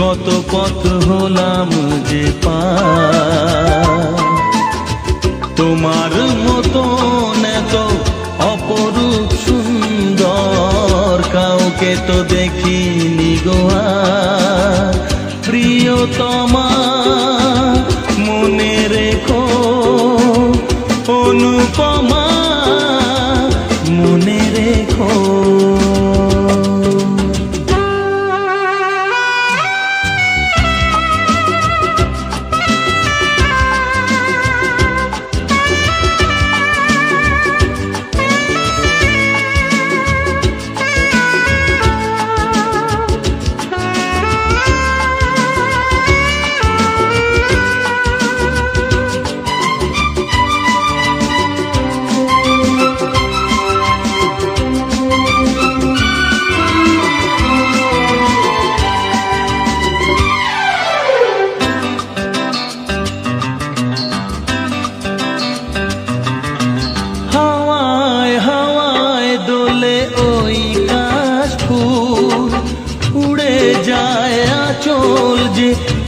কত পথ হলাম যে পার। তোমার মতো এত অপরূপ সুন্দর, কাউকে তো দেখিনি গোয়া প্রিয়তমা, মনে রেখো, অনুপমা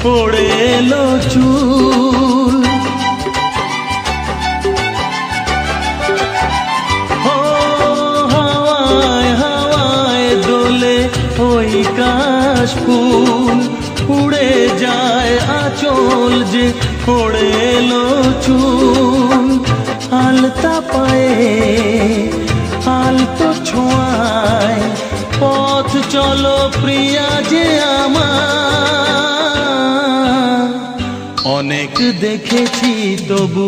পড়ে এলো চুল হাওয়ায় হাওয়ায় দোলে ওই কাশ ফুল উড়ে যায় আচল যে পড়ে এলো চুল। আলতা পায়ে আলতো ছোঁয়ায় পথ চলো প্রিয়া যে আমার। অনেক দেখেছি, তবু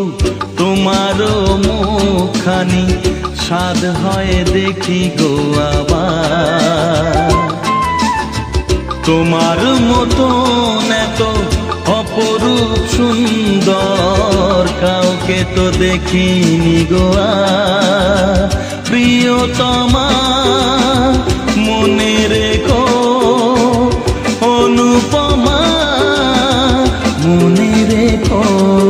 তোমারও মুখখানি স্বাদ হয় দেখি গো আবার। তোমার মতো এত অপরূপ সুন্দর কাউকে তো দেখিনি গোয়া প্রিয়তমা, মনে রেখো মনে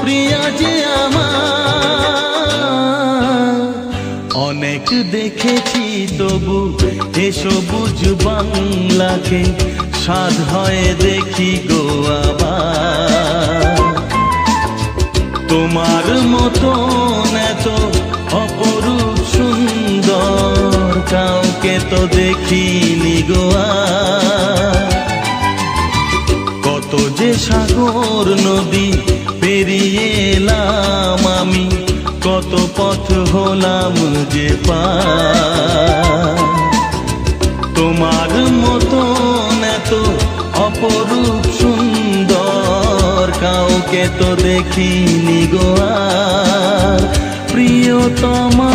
প্রিয়া আমার। অনেক দেখেছি তবু এ সবুজ বাংলাকে সাধ হয় দেখি গো তোমার মতো এত অপরূপ সুন্দর, কাউকে তো দেখিনি গোয়া কত যে সাগর নদী পেরিয়ে এলাম আমি, কত পথ হলাম যে পা তোমার মতো এত অপরূপ সুন্দর, কাউকে তো দেখিনি গোয়া প্রিয়তমা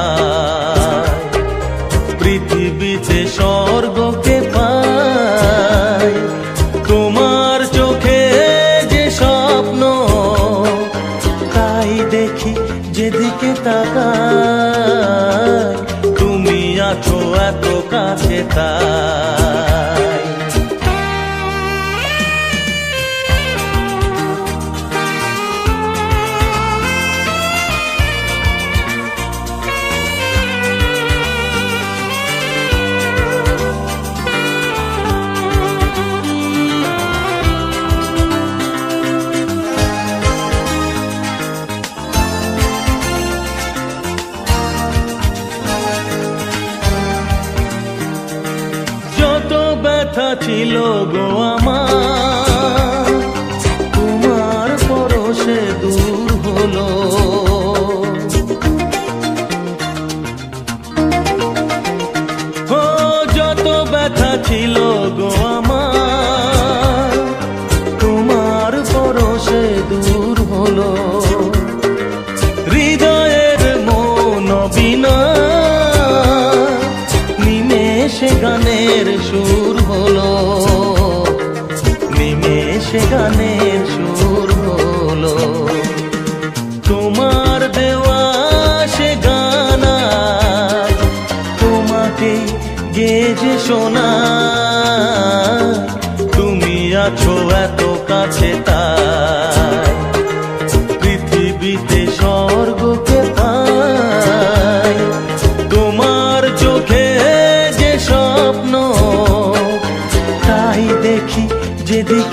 কাছে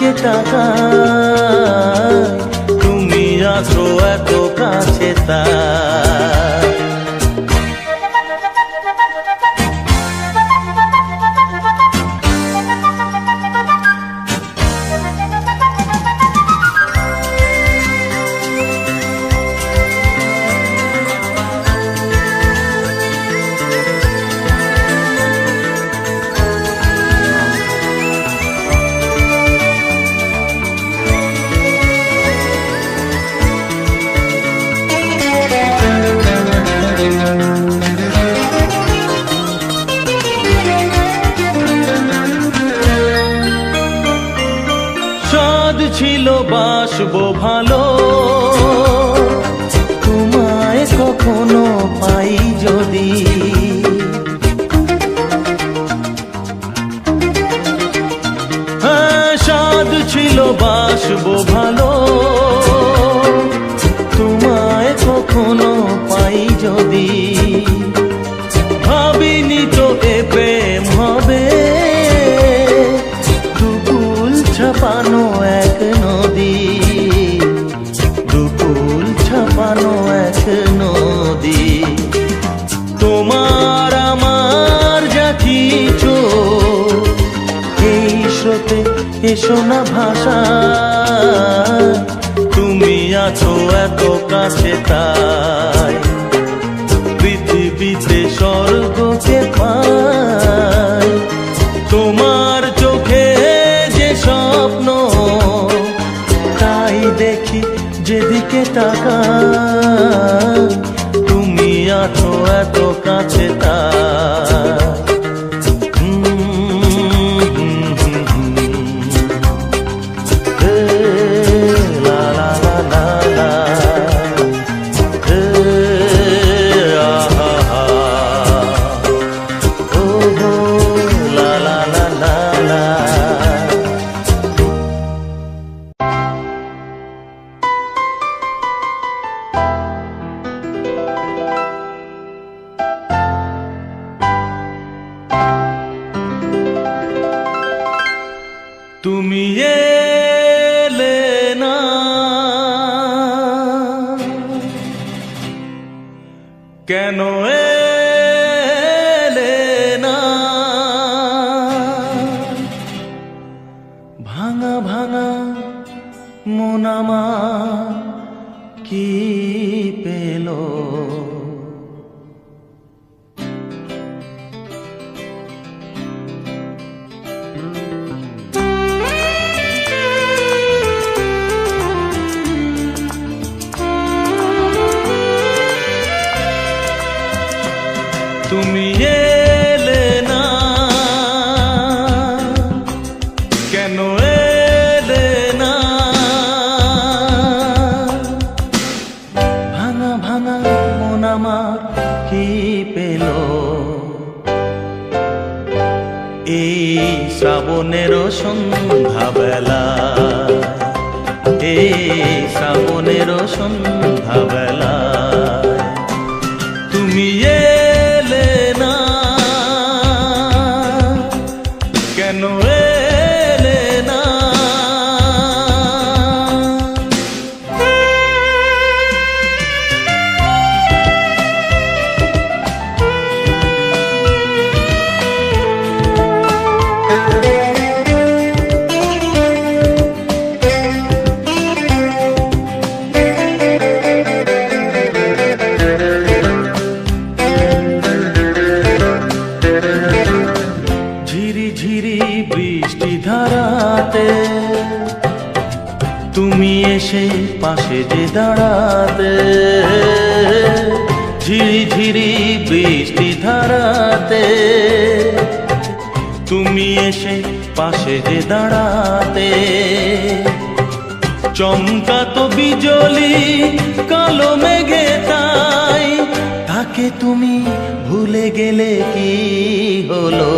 যেদিকে টাকা তুমি আছো এত কাছে তাই। ছিল বাসব ভালো। তোমায় কখনো পাই যদি। হ্যাঁ, স্বাদ ছিল বাসবো স্রোতে এসো না ভাষা। তুমি আছো এত কাছে তাই। পৃথিবীতে স্বর্গকে পাই তোমার চোখে যে স্বপ্ন, তাই দেখি যেদিকে তাকাই তুমি আছো এত কাছে তাই। তুমি এলে না। কেন ধারাতে তুমি এসে পাশে যে দাঁড়াতে ঝিরি ঝিরি বৃষ্টি ধারাতে। তুমি এসে পাশে যে দাঁড়াতে চমকা তো বিজলি কালো মেঘে তাই। তাকে তুমি ভুলে গেলে কি হলো?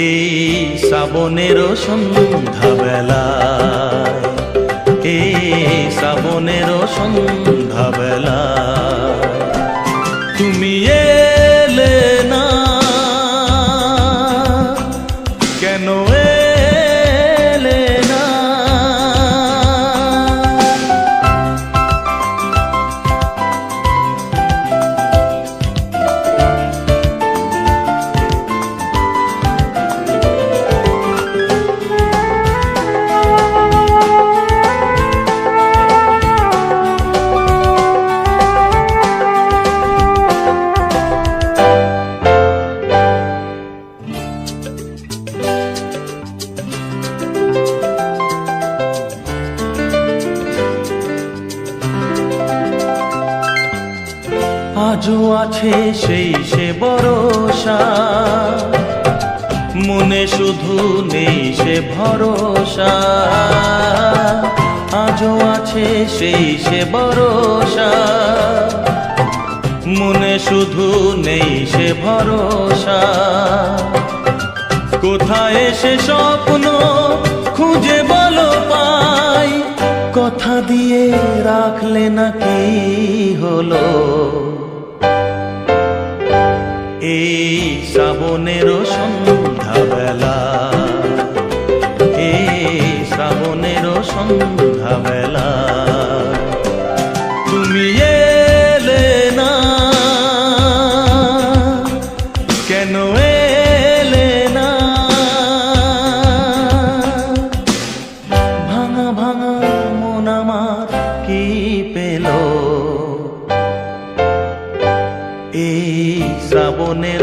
এই শ্রাবণের সন্ধ্যাবেলা এই শ্রাবণের সন্ধ্যাবেলা শুধু নেই সে ভরসা। আজও আছে সেই সে ভরসা। মনে শুধু নেই সে ভরসা। কোথায় সে স্বপ্ন খুঁজে বলো পাই। কথা দিয়ে রাখলে নাকি হলো? এই শ্রাবণেরও শ্রাবণের সন্ধ্যাবেলা। এই শ্রাবণের সন্ধ্যাবেলা। তুমি এলে না। কেন এলে না? ভাঙা ভাঙা মন আমার কি পেল? এই শ্রাবণের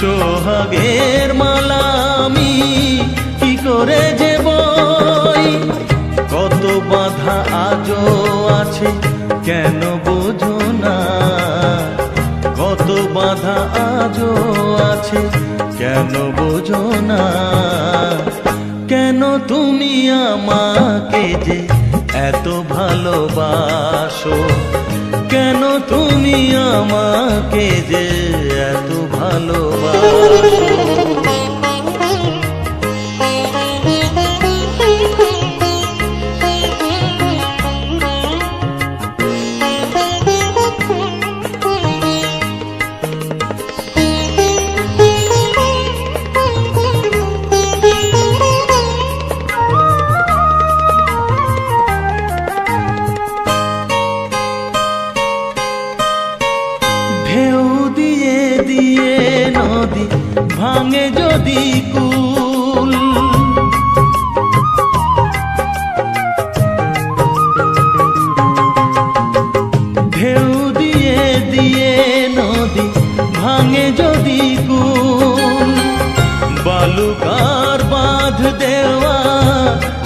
সোহাগের মালা আমি কি করে যে বই? কত বাধা আজও আছে, কেন বোঝো না? কত বাধা আজও আছে, কেন বোঝো না? কেন তুমি আমাকে যে এত ভালোবাসো? কেন তুমি আমাকে যে ভালোবাসো।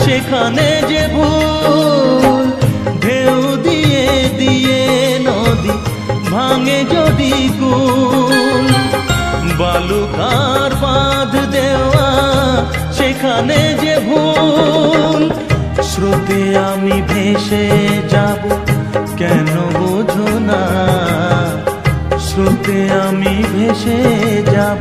সেখানে যে ভুল ঢেউ দিয়ে দিয়ে নদী ভাঙে যদি কুল, বালুকার বাঁধ দেওয়া সেখানে যে ভুল স্রোতে আমি ভেসে যাব, কেন বোঝো না? স্রোতে আমি ভেসে যাব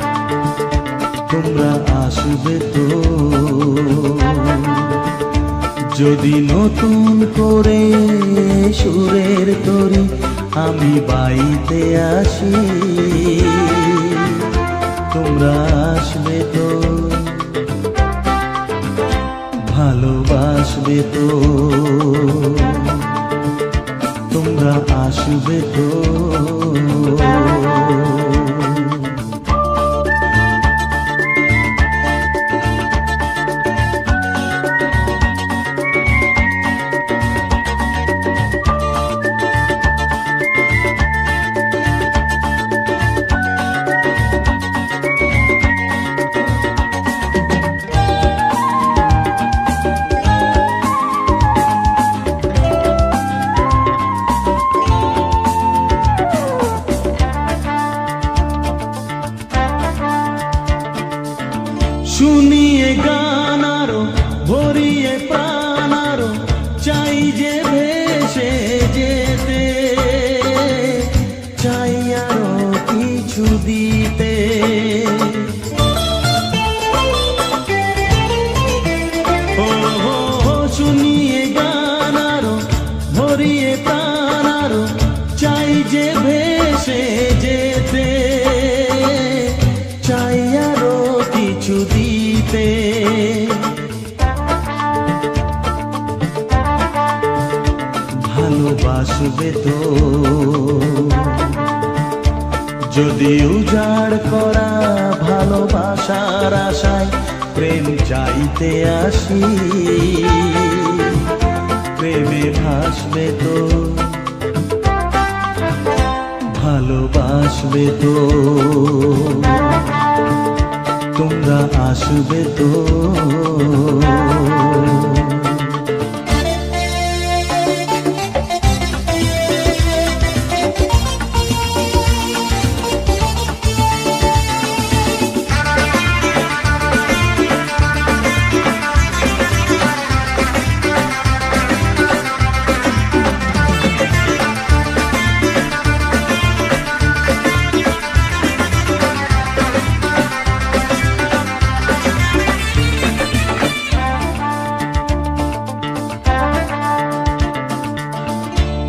তোমরা আসবে তো। যদি নতুন করে সুরের তরি আমি বাইতে আসি, তোমরা আসবে তো। ভালোবাসবে তো। তোমরা আসবে তো। सुनिएगा। চাইতে আসি। প্রেমে ভাসবে তো ভালোবাসবে তো তোমরা আসবে তো।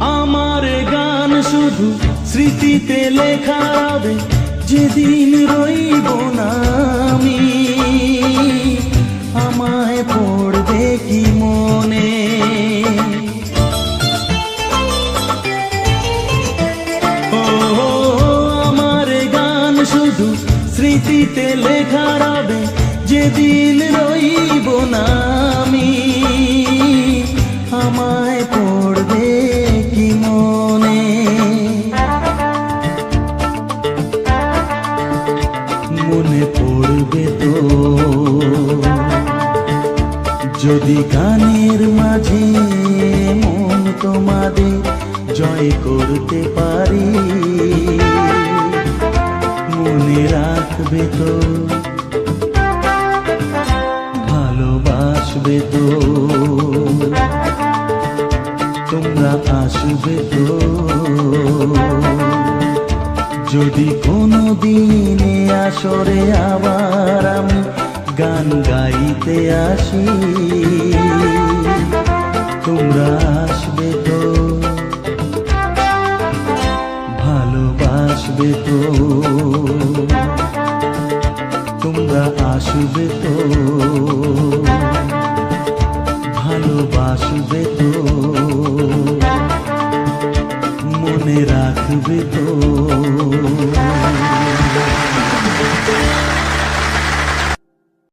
আমার গান শুধু স্মৃতিতে লেখা হবে যেদিন রইব না আমি। আমায় পড়বে কি মনে? ও আমার গান শুধু স্মৃতিতে লেখা রবে, যেদিন রইব না যদি গানের মাঝে মন তোমাদের জয় করতে পারি, মনে রাখবে তো, ভালোবাসবে তো, তোমরা আসবে তো। যদি কোনো দিনে আসরে আবার আমি গান গাইতে আসি। তোমরা আসবে তো? ভালোবাসবে তো? তোমরা আসবে তো? ভালোবাসবে তো? মনে রাখবে তো?